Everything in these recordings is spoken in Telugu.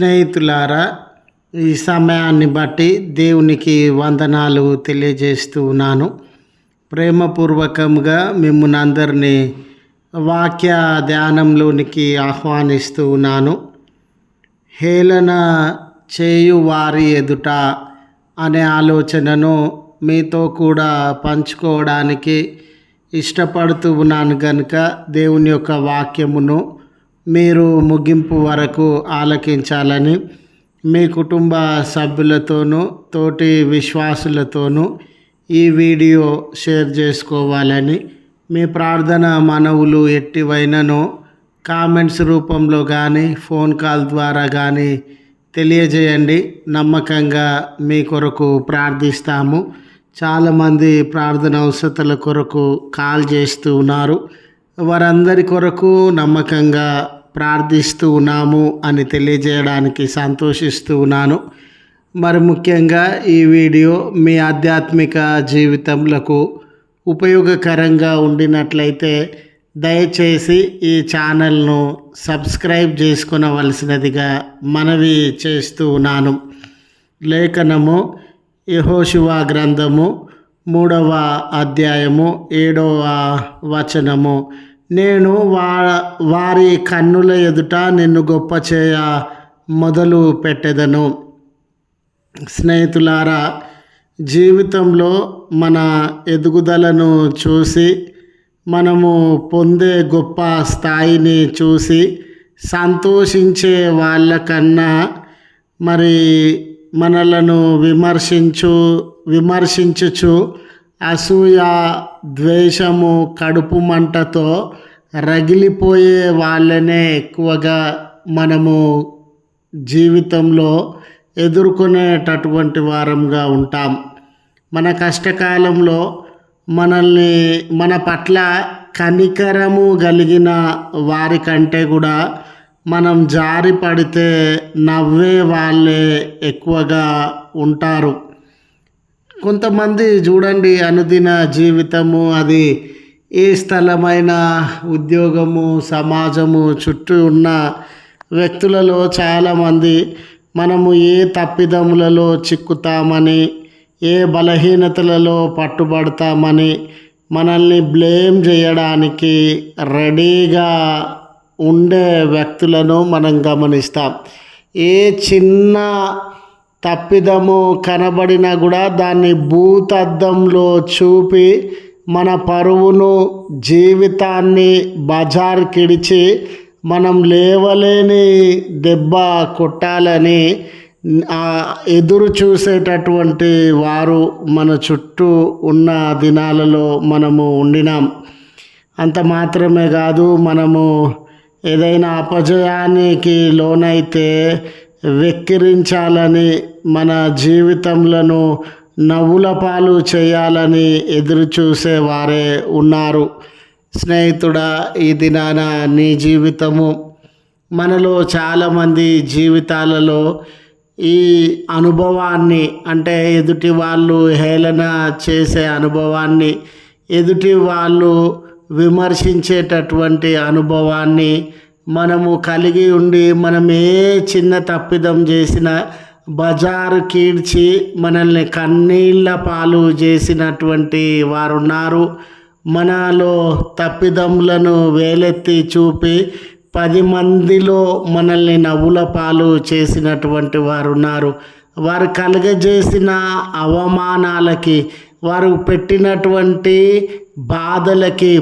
స్నేహితులారా ఈ సమయాన్ని బట్టి దేవునికి వందనాలు తెలియజేస్తూ ఉన్నాను. ప్రేమపూర్వకంగా మిమ్మల్ని అందరినీ వాక్య ధ్యానంలోనికి ఆహ్వానిస్తూ ఉన్నాను. హేళన చేయు వారి ఎదుట అనే ఆలోచనను మీతో కూడా పంచుకోవడానికి ఇష్టపడుతూ ఉన్నాను కనుక దేవుని యొక్క వాక్యమును మీరు ముగింపు వరకు ఆలకించాలని మీ కుటుంబ సభ్యులతోనూ తోటి విశ్వాసులతోనూ ఈ వీడియో షేర్ చేసుకోవాలని మీ ప్రార్థన మనవులు ఎట్టివైనను కామెంట్స్ రూపంలో కానీ ఫోన్ కాల్ ద్వారా కానీ తెలియజేయండి. నమ్మకంగా మీ కొరకు ప్రార్థిస్తాము. చాలామంది ప్రార్థన అవసరతల కొరకు కాల్ చేస్తూ ఉన్నారు. వారందరి కొరకు నమ్మకంగా ప్రార్థిస్తూ ఉన్నాము అని తెలియజేయడానికి సంతోషిస్తూ ఉన్నాను. మరి ముఖ్యంగా ఈ వీడియో మీ ఆధ్యాత్మిక జీవితంలో ఉపయోగకరంగా ఉండినట్లయితే దయచేసి ఈ ఛానల్ను సబ్స్క్రైబ్ చేసుకునవలసినదిగా మనవి చేస్తూ ఉన్నాను. లేఖనము యహోశివా గ్రంథము మూడవ అధ్యాయము ఏడవ వచనము నేను వా వారి కన్నుల ఎదుట నిన్ను గొప్ప చేయ మొదలు పెట్టెదను. స్నేహితులారా జీవితంలో మన ఎదుగుదలను చూసి మనము పొందే గొప్ప స్థాయిని చూసి సంతోషించే వాళ్ళకన్నా మరి మనలను విమర్శించు విమర్శించుచు అసూయ ద్వేషము కడుపు మంటతో రగిలిపోయే వాళ్ళనే ఎక్కువగా మనము జీవితంలో ఎదుర్కొనేటటువంటి వారంగా ఉంటాం. మన కష్టకాలంలో మనల్ని మన పట్ల కనికరము కలిగిన వారికంటే కూడా మనం జారి పడితే నవ్వే వాళ్ళే ఎక్కువగా ఉంటారు. కొంతమంది చూడండి అనుదిన జీవితము అది ఏ స్థలమైన ఉద్యోగము సమాజము చుట్టూ ఉన్న వ్యక్తులలో చాలామంది మనము ఏ తప్పిదములలో చిక్కుతామని ఏ బలహీనతలలో పట్టుబడతామని మనల్ని బ్లేమ్ చేయడానికి రెడీగా ఉండే వ్యక్తులను మనం గమనిస్తాం. ఏ చిన్న తప్పిదము కనబడినా కూడా దాన్ని భూతద్దంలో చూపి మన పరువును జీవితాన్ని బజార్కిడిచి మనం లేవలేని దెబ్బ కొట్టాలని ఎదురు చూసేటటువంటి వారు మన చుట్టూ ఉన్న దినాలలో మనము ఉండినాం. అంత మాత్రమే కాదు మనము ఏదైనా అపజయానికి లోనైతే వెక్కిరించాలని మన జీవితంలో నవ్వుల పాలు చేయాలని ఎదురుచూసేవారే ఉన్నారు. స్నేహితుడా ఈ దినాన నీ జీవితము మనలో చాలామంది జీవితాలలో ఈ అనుభవాన్ని అంటే ఎదుటి వాళ్ళు హేళన చేసే అనుభవాన్ని ఎదుటి వాళ్ళు విమర్శించేటటువంటి అనుభవాన్ని మనము కలిగి ఉండి మనం ఏ చిన్న తప్పిదం చేసినా బజారు కీడ్చి మనల్ని కన్నీళ్ళ పాలు చేసినటువంటి వారు ఉన్నారు మనలో తప్పిదములను వేలెత్తి చూపి పది మందిలో మనల్ని నవ్వుల పాలు చేసినటువంటి వారు ఉన్నారు వారు కలుగజేసిన అవమానాలకి వారు పెట్టినటువంటి బాధలకి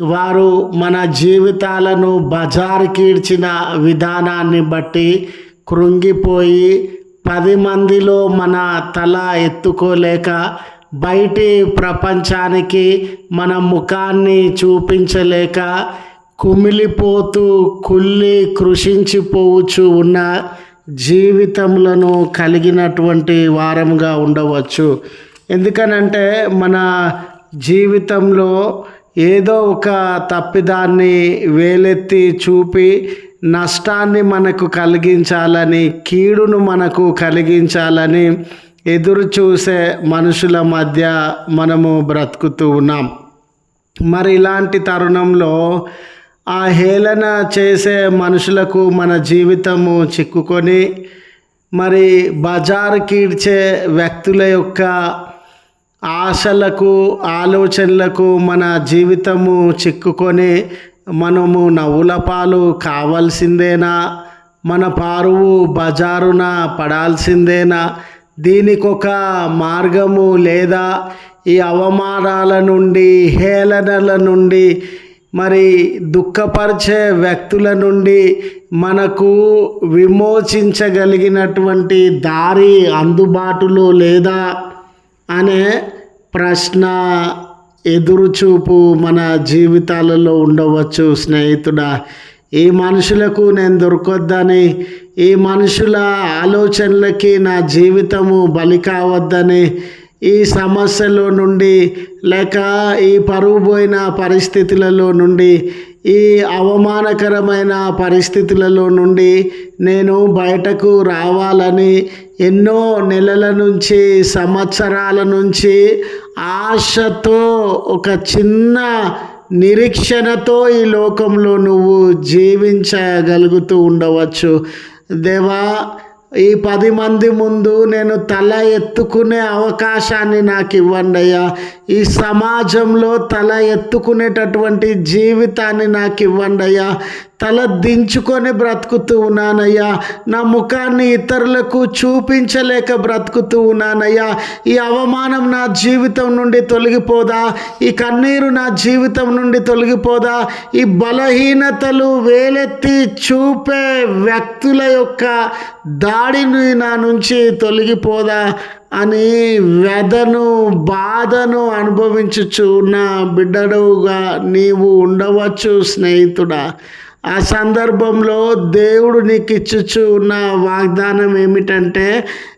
వారు మన జీవితాలను బజారుకీడ్చిన విధానాన్ని బట్టి కృంగిపోయి పది మందిలో మన తల ఎత్తుకోలేక బయటి ప్రపంచానికి మన ముఖాన్ని చూపించలేక కుమిలిపోతూ కుళ్ళి కృషించిపోవచ్చు ఉన్న జీవితములను కలిగినటువంటి వారంగా ఉండవచ్చు. ఎందుకనంటే మన జీవితంలో ఏదో ఒక తప్పిదాన్ని వేలెత్తి చూపి నష్టాన్ని మనకు కలిగించాలని కీడును మనకు కలిగించాలని ఎదురు చూసే మనుషుల మధ్య మనము బ్రతుకుతూ ఉన్నాం. మరి ఇలాంటి తరుణంలో ఆ హేళన చేసే మనుషులకు మన జీవితము చిక్కుకొని మరి బజారు కీడ్చే వ్యక్తుల యొక్క ఆశలకు ఆలోచనలకు మన జీవితము చిక్కుకొని మనము నవ్వుల పాలు కావాల్సిందేనా? మన పారువు బజారున పడాల్సిందేనా? దీనికొక మార్గము లేదా? ఈ అవమానాల నుండి హేళనల నుండి మరి దుఃఖపరిచే వ్యక్తుల నుండి మనకు విమోచించగలిగినటువంటి దారి అందుబాటులో లేదా? అనే ప్రశ్న ఎదురుచూపు మన జీవితాలలో ఉండవచ్చు స్నేహితుడా. ఈ మనుషులకు నేను దొరకొద్దని ఈ మనుషుల ఆలోచనలకి నా జీవితము బలి కావద్దని ఈ సమస్యలో నుండి లేక ఈ పరువు పోయిన పరిస్థితులలో నుండి ఈ అవమానకరమైన పరిస్థితులలో నుండి నేను బయటకు రావాలని ఎన్నో నెలల నుంచి సంవత్సరాల నుంచి ఆశతో ఒక చిన్న నిరీక్షణతో ఈ లోకంలో నువ్వు జీవించగలుగుతూ ఉండవచ్చు. దేవా ఈ పది మంది ముందు నేను తల ఎత్తుకునే అవకాశాన్ని నాకు ఇవ్వండి అయ్యా. ఈ సమాజంలో తల ఎత్తుకునేటటువంటి జీవితాన్ని నాకు ఇవ్వండి అయ్యా. తల దించుకొని బ్రతుకుతూ ఉన్నానయ్యా. నా ముఖాన్ని ఇతరులకు చూపించలేక బ్రతుకుతూ ఉన్నానయ్యా. ఈ అవమానం నా జీవితం నుండి తొలగిపోదా? ఈ కన్నీరు నా జీవితం నుండి తొలగిపోదా? ఈ బలహీనతలు వేలెత్తి చూపే వ్యక్తుల యొక్క దాడిని నా నుంచి తొలగిపోదా అని వ్యధను బాధను అనుభవించుచు నా బిడ్డడుగా నీవు ఉండవచ్చు స్నేహితుడా. ఆ సందర్భంలో దేవుడు నీకు ఇచ్చుచు ఉన్న వాగ్దానం ఏమిటంటే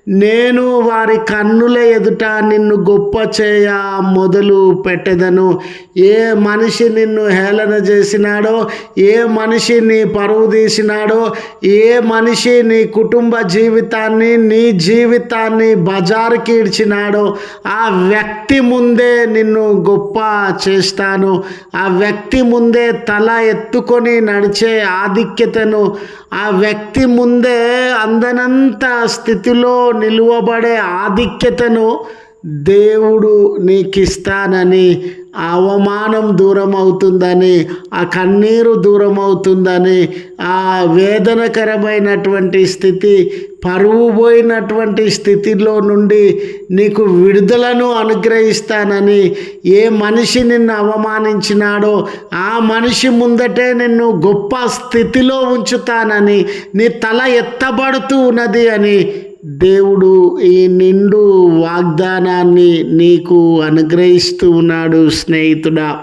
నేను వారి కన్నుల ఎదుట నిన్ను గొప్ప చేయ మొదలు పెట్టెదను. ఏ మనిషి నిన్ను హేళన చేసినాడో ఏ మనిషి నీ పరువు తీసినాడో ఏ మనిషి నీ కుటుంబ జీవితాన్ని నీ జీవితాన్ని బజారుకి ఇడ్చినాడో ఆ వ్యక్తి ముందే నిన్ను గొప్ప చేస్తాను. ఆ వ్యక్తి ముందే తల ఎత్తుకొని నడిచే ఆధిక్యతను ఆ వ్యక్తి ముందే అందనంత స్థితిలో నిలువబడే ఆధిక్యతను దేవుడు నీకు ఇస్తానని ఆ అవమానం దూరం అవుతుందని ఆ కన్నీరు దూరం అవుతుందని ఆ వేదనకరమైనటువంటి స్థితి పరువు పోయినటువంటి స్థితిలో నుండి నీకు విడుదలను అనుగ్రహిస్తానని ఏ మనిషి నిన్ను అవమానించినాడో ఆ మనిషి ముందటే నిన్ను గొప్ప స్థితిలో ఉంచుతానని నీ తల ఎత్తబడుతూ ఉన్నది అని దేవుడు ఈ నిండు వాగ్దానాన్ని నీకు అనుగ్రహిస్తూ ఉన్నాడు స్నేహితుడా.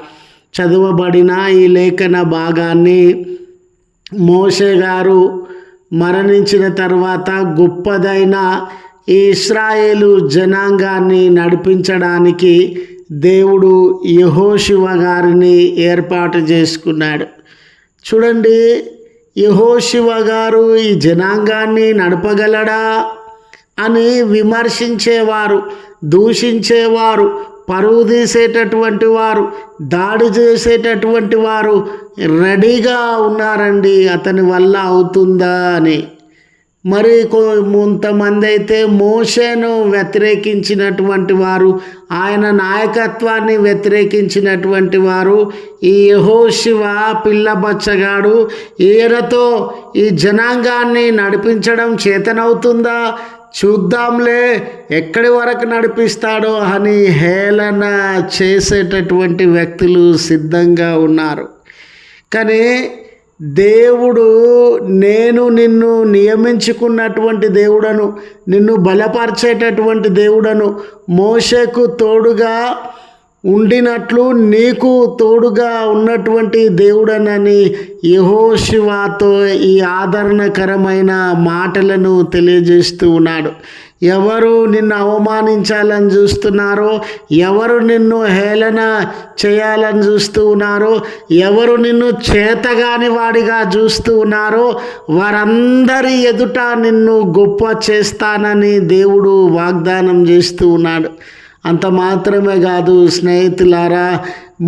చదవబడిన ఈ లేఖన భాగాన్ని మోషే గారు మరణించిన తర్వాత గొప్పదైన ఇస్రాయేలు జనాంగాన్ని నడిపించడానికి దేవుడు యహోశివ గారిని ఏర్పాటు చేసుకున్నాడు. చూడండి యహోశివ గారు ఈ జనాంగాన్ని నడపగలడా? అని విమర్శించేవారు దూషించేవారు పరువు తీసేటటువంటి వారు దాడి చేసేటటువంటి వారు రెడీగా ఉన్నారండి. అతని వల్ల అవుతుందా అని. మరి కొంతమంది అయితే మోషను వ్యతిరేకించినటువంటి వారు ఆయన నాయకత్వాన్ని వ్యతిరేకించినటువంటి వారు ఈ యహోశివ పిల్లబచ్చగాడు ఈయనతో ఈ జనాంగాన్ని నడిపించడం చేతనవుతుందా? చూద్దాంలే ఎక్కడి వరకు నడిపిస్తాడో అని హేళన చేసేటటువంటి వ్యక్తులు సిద్ధంగా ఉన్నారు. కానీ దేవుడు నేను నిన్ను నియమించుకున్నటువంటి దేవుడను నిన్ను బలపరిచేటటువంటి దేవుడను మోషకు తోడుగా ఉండినట్లు నీకు తోడుగా ఉన్నటువంటి దేవుడనని యహోశివాతో ఈ ఆదరణకరమైన మాటలను తెలియజేస్తూ ఉన్నాడు. ఎవరు నిన్ను అవమానించాలని చూస్తున్నారో ఎవరు నిన్ను హేళన చేయాలని చూస్తూ ఉన్నారో ఎవరు నిన్ను చేతగాని వాడిగా చూస్తూ ఉన్నారో వారందరి ఎదుట నిన్ను గొప్ప చేస్తానని దేవుడు వాగ్దానం చేస్తూ ఉన్నాడు. అంత మాత్రమే కాదు స్నేహితులారా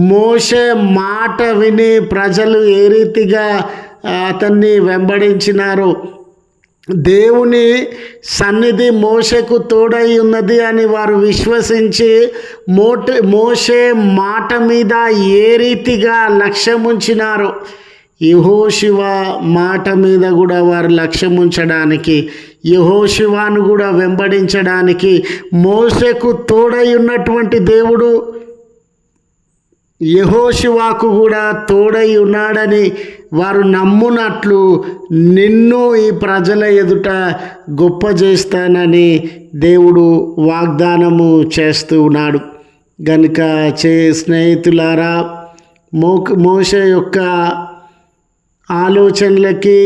మోసే మాట విని ప్రజలు ఏ రీతిగా అతన్ని వెంబడించినారు దేవుని సన్నిధి మోసకు తోడై ఉన్నది అని వారు విశ్వసించి మోట మోసే మాట మీద ఏ రీతిగా లక్ష్యం ఉంచినారు యహోశివ మాట మీద కూడా వారు లక్ష్యం ఉంచడానికి యహోశివాను కూడా వెంబడించడానికి మోసకు తోడై ఉన్నటువంటి దేవుడు యహోశివాకు కూడా తోడై ఉన్నాడని వారు నమ్మునట్లు నిన్ను ఈ ప్రజల ఎదుట గొప్ప చేస్తానని దేవుడు వాగ్దానము చేస్తూ ఉన్నాడు. గనుక చే స్నేహితులారా మో మోస యొక్క ఆలోచనలకి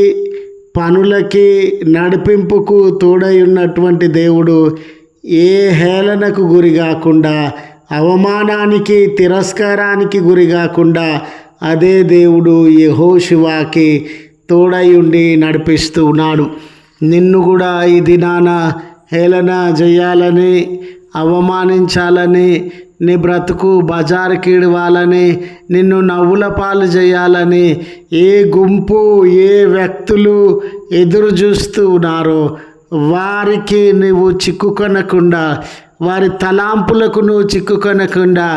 పనులకి నడిపింపుకు తోడై ఉన్నటువంటి దేవుడు ఏ హేళనకు గురి కాకుండా అవమానానికి తిరస్కారానికి గురి కాకుండా అదే దేవుడు యహోశివాకి తోడై ఉండి నడిపిస్తూ ఉన్నాడు. నిన్ను కూడా ఈ దినాన హేళన చేయాలని అవమానించాలని నీ బ్రతుకు బజారుకిడవాలని నిన్ను నవ్వుల పాలు చేయాలని ఏ గుంపు ఏ వ్యక్తులు ఎదురు చూస్తూ ఉన్నారో వారికి నువ్వు చిక్కుకొనకుండా వారి తలాంపులకు నువ్వు చిక్కుకొనకుండా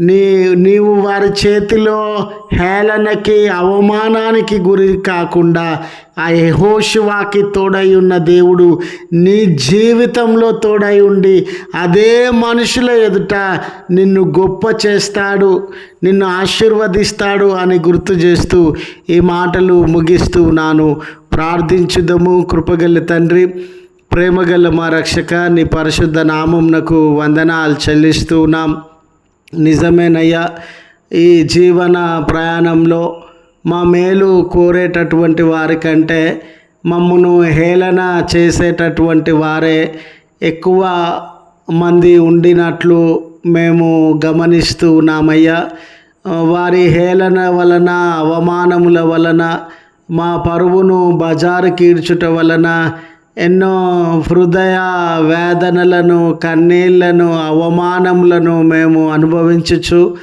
నీ నీవు వారి చేతిలో హేళనకి అవమానానికి గురి కాకుండా ఆ యహోశివాకి తోడై ఉన్న దేవుడు నీ జీవితంలో తోడై ఉండి అదే మనుషుల ఎదుట నిన్ను గొప్ప చేస్తాడు నిన్ను ఆశీర్వదిస్తాడు అని గుర్తు చేస్తూ ఈ మాటలు ముగిస్తూ ఉన్నాను ప్రార్థించుదము. కృపగల తండ్రి ప్రేమగల మా రక్షక నీ పరిశుద్ధ నామంనకు వందనాలు చెల్లిస్తూ ఉన్నాం. నిజమేనయ్యా. ఈ జీవన ప్రయాణంలో మా మేలు కోరేటటువంటి వారికంటే మమ్మను హేళన చేసేటటువంటి వారే ఎక్కువ మంది ఉండినట్లు మేము గమనిస్తూ ఉన్నామయ్యా. వారి హేళన వలన అవమానముల వలన మా పరువును బజారు కీడ్చుట వలన ఎన్నో హృదయ వేదనలను కన్నీళ్ళను అవమానములను మేము అనుభవించచ్చు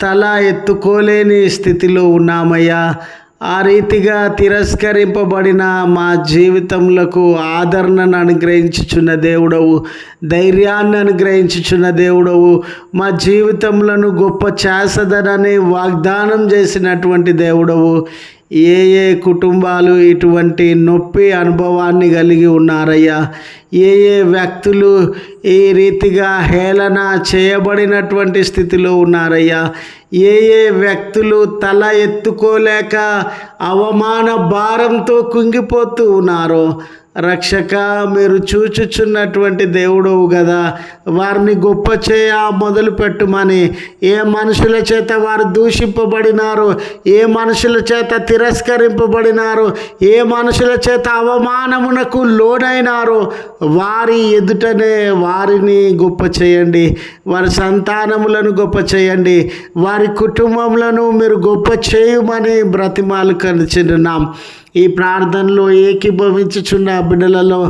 తల ఎత్తుకోలేని స్థితిలో ఉన్నామయ్యా. ఆ రీతిగా తిరస్కరింపబడిన మా జీవితములకు ఆదరణను అనుగ్రహించుచున్న దేవుడవు ధైర్యాన్ని అనుగ్రహించుచున్న దేవుడవు మా జీవితములను గొప్ప చేసదనని వాగ్దానం చేసినటువంటి దేవుడవు. ఏ ఏ కుటుంబాలు ఇటువంటి నొప్పి అనుభవాన్ని కలిగి ఉన్నారయ్యా? ఏ ఏ వ్యక్తులు ఈ రీతిగా హేళన చేయబడినటువంటి స్థితిలో ఉన్నారయ్యా? ఏ ఏ వ్యక్తులు తల ఎత్తుకోలేక అవమాన భారంతో కుంగిపోతూ ఉన్నారో రక్షక మీరు చూచుచున్నటువంటి దేవుడవు కదా వారిని గొప్ప చేయ మొదలు పెట్టుమని. ఏ మనుషుల చేత వారు దూషింపబడినారు ఏ మనుషుల చేత తిరస్కరింపబడినారు ఏ మనుషుల చేత అవమానమునకు లోనైనారు వారి ఎదుటనే వారిని గొప్ప చేయండి. వారి సంతానములను గొప్ప చేయండి. వారి కుటుంబములను మీరు గొప్ప చేయమని బ్రతిమాలు కనిచిన్నాం. ఈ ప్రార్థనలో ఏకీభవించుచున్న బిడ్డలలో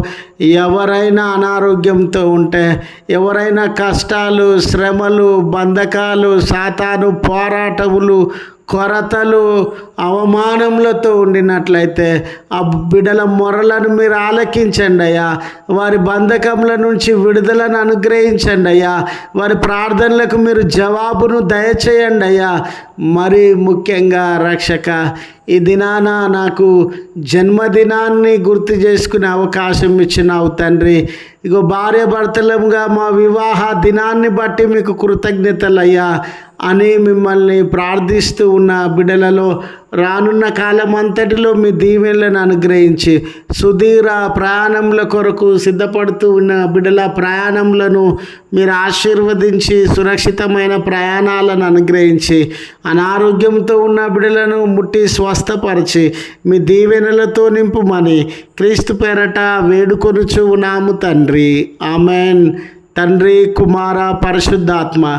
ఎవరైనా అనారోగ్యంతో ఉంటే ఎవరైనా కష్టాలు శ్రమలు బంధకాలు సాతాను పోరాటములు కొరతలు అవమానములతో ఉండినట్లయితే ఆ బిడల మొరలను మీరు ఆలకించండి అయ్యా. వారి బంధకముల నుంచి విడుదలను అనుగ్రహించండి అయ్యా. వారి ప్రార్థనలకు మీరు జవాబును దయచేయండి అయ్యా. మరి ముఖ్యంగా రక్షక ఈ దినాన నాకు జన్మదినాన్ని గుర్తు చేసుకునే అవకాశం ఇచ్చినావు తండ్రి. ఇగో భార్య భర్తలంగా మా వివాహ దినాన్ని బట్టి మీకు కృతజ్ఞతలయ్యా అని మిమ్మల్ని ప్రార్థిస్తూ ఉన్న బిడ్డలలో రానున్న కాలం అంతటిలో మీ దీవెనలను అనుగ్రహించి సుధీర ప్రయాణముల కొరకు సిద్ధపడుతూ ఉన్న బిడ్డల ప్రయాణములను మీరు ఆశీర్వదించి సురక్షితమైన ప్రయాణాలను అనుగ్రహించి అనారోగ్యంతో ఉన్న బిడ్డలను ముట్టి స్వస్థపరిచి మీ దీవెనలతో నింపుమని క్రీస్తు పేరట వేడుకొనుచు ఉన్నాము తండ్రి. ఆమెన్. తండ్రి కుమార పరిశుద్ధాత్మ